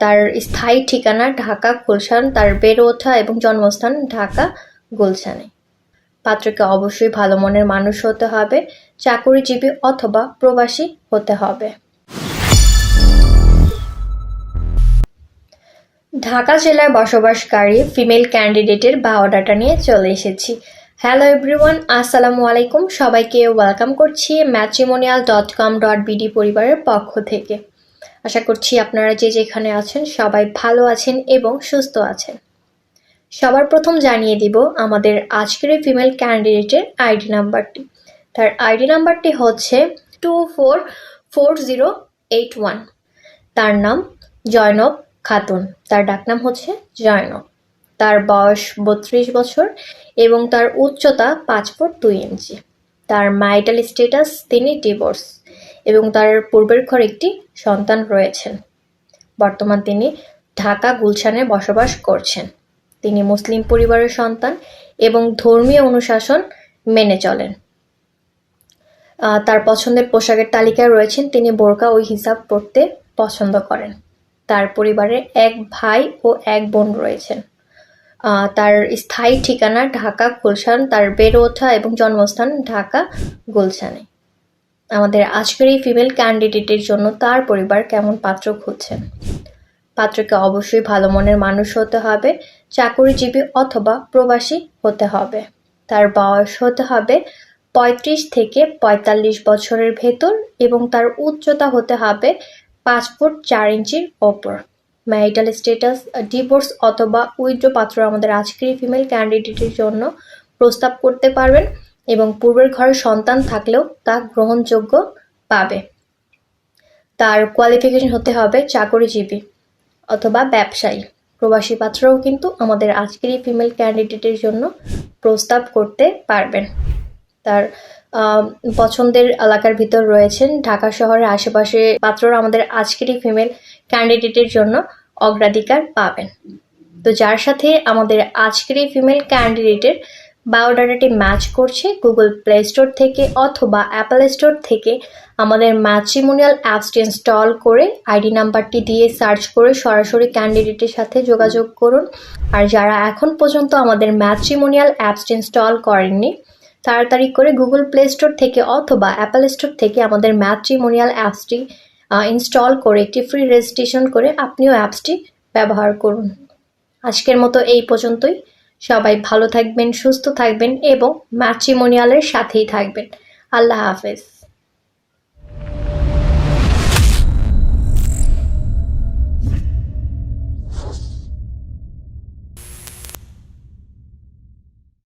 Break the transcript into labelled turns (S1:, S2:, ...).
S1: তার স্থায়ী ঠিকানা ঢাকা গুলশান, তার বেড়ে ওঠা এবং জন্মস্থান ঢাকা গুলশানে। পাত্রকে অবশ্যই ভালো মনের মানুষ হতে হবে, চাকরিজীবী অথবা প্রবাসী হতে হবে। ঢাকা জেলায় বসবাসকারী ফিমেল ক্যান্ডিডেটের বায়োডাটা নিয়ে চলে এসেছি। হ্যালো এভরিওয়ান, আসসালামু আলাইকুম। সবাইকে ওয়েলকাম করছি matrimonial dot com dot BD পরিবারের পক্ষ থেকে। আশা করছি আপনারা যে যেখানে আছেন সবাই ভালো আছেন এবং সুস্থ আছেন। সবার প্রথম জানিয়ে দিব আমাদের আজকের ফিমেল ক্যান্ডিডেটের আইডি নাম্বারটি। তার আইডি নাম্বারটি হচ্ছে two four four zero eight one তার নাম জয়নব খাতুন। তার ডাকনাম হচ্ছে জয়নব। তার বয়স বত্রিশ বছর এবং তার উচ্চতা পাঁচ ফুট দুই ইঞ্চি। তার মাইটাল স্ট্যাটাস তিনি ডিভোর্স এবং তার পূর্বের ঘর একটি সন্তান রয়েছেন। বর্তমান তিনি ঢাকা গুলশানে বসবাস করছেন। তিনি মুসলিম পরিবারের সন্তান এবং ধর্মীয় অনুশাসন মেনে চলেন। তার পছন্দের পোশাকের তালিকায় রয়েছেন তিনি বোরকা ও হিসাব পরতে পছন্দ করেন। তার পরিবারে এক ভাই ও এক বোন রয়েছেন। তার স্থায়ী ঠিকানা ঢাকা গুলশান, তার বেড়ে ওঠা এবং জন্মস্থান ঢাকা গুলশানে। আমাদের আজকের এই ফিমেল ক্যান্ডিডেটের জন্য তার পরিবার কেমন পাত্র খুঁজছেন পাত্রকে অবশ্যই ভালো মনের মানুষ হতে হবে, চাকরিজীবী অথবা প্রবাসী হতে হবে। তার বয়স হতে হবে পঁয়ত্রিশ থেকে পঁয়তাল্লিশ বছরের ভেতর এবং তার উচ্চতা হতে হবে পাঁচ ফুট চার ইঞ্চির ওপর। ম্যারিটাল স্ট্যাটাস ডিভোর্স অথবা উইথড্র পাত্র আমাদের আজকের ফিমেল ক্যান্ডিডেটের জন্য প্রস্তাব করতে পারবেন। এবং পূর্বের ঘরে সন্তান থাকলেও তা গ্রহণযোগ্য পাবে। তার কোয়ালিফিকেশন হতে হবে চাকরিজীবী অথবা ব্যবসায়ী। প্রবাসী পাত্রও কিন্তু আমাদের আজকের এই ফিমেল ক্যান্ডিডেটের জন্য প্রস্তাব করতে পারবেন। তার পছন্দের এলাকার ভিতর রয়েছেন। ঢাকা শহরের আশেপাশে পাত্ররা আমাদের আজকের এই ফিমেল ক্যান্ডিডেটের জন্য অগ্রাধিকার পাবেন। তো যার সাথে আমাদের আজকের এই ফিমেল ক্যান্ডিডেটের বায়োডাটাটি ম্যাচ করছে গুগল প্লে স্টোর থেকে অথবা অ্যাপল স্টোর থেকে। আমাদের ম্যাট্রিমোনিয়াল অ্যাপসটি ইনস্টল করে আইডি নাম্বারটি দিয়ে সার্চ করে সরাসরি ক্যান্ডিডেটের সাথে যোগাযোগ করুন। আর যারা এখন পর্যন্ত আমাদের ম্যাট্রিমোনিয়াল অ্যাপসটি ইনস্টল করেননি, তাড়াতাড়ি করে গুগল প্লে স্টোর থেকে অথবা অ্যাপল স্টোর থেকে আমাদের ম্যাট্রিমোনিয়াল অ্যাপসটি ইনস্টল করে একটি ফ্রি রেজিস্ট্রেশন করে আপনিও অ্যাপসটি ব্যবহার করুন। আজকের মতো এই পর্যন্তই। সবাই ভালো থাকবেন সুস্থ থাকবেন এবং ম্যাট্রিমোনিয়ালের সাথেই থাকবেন। আল্লাহ হাফেজ।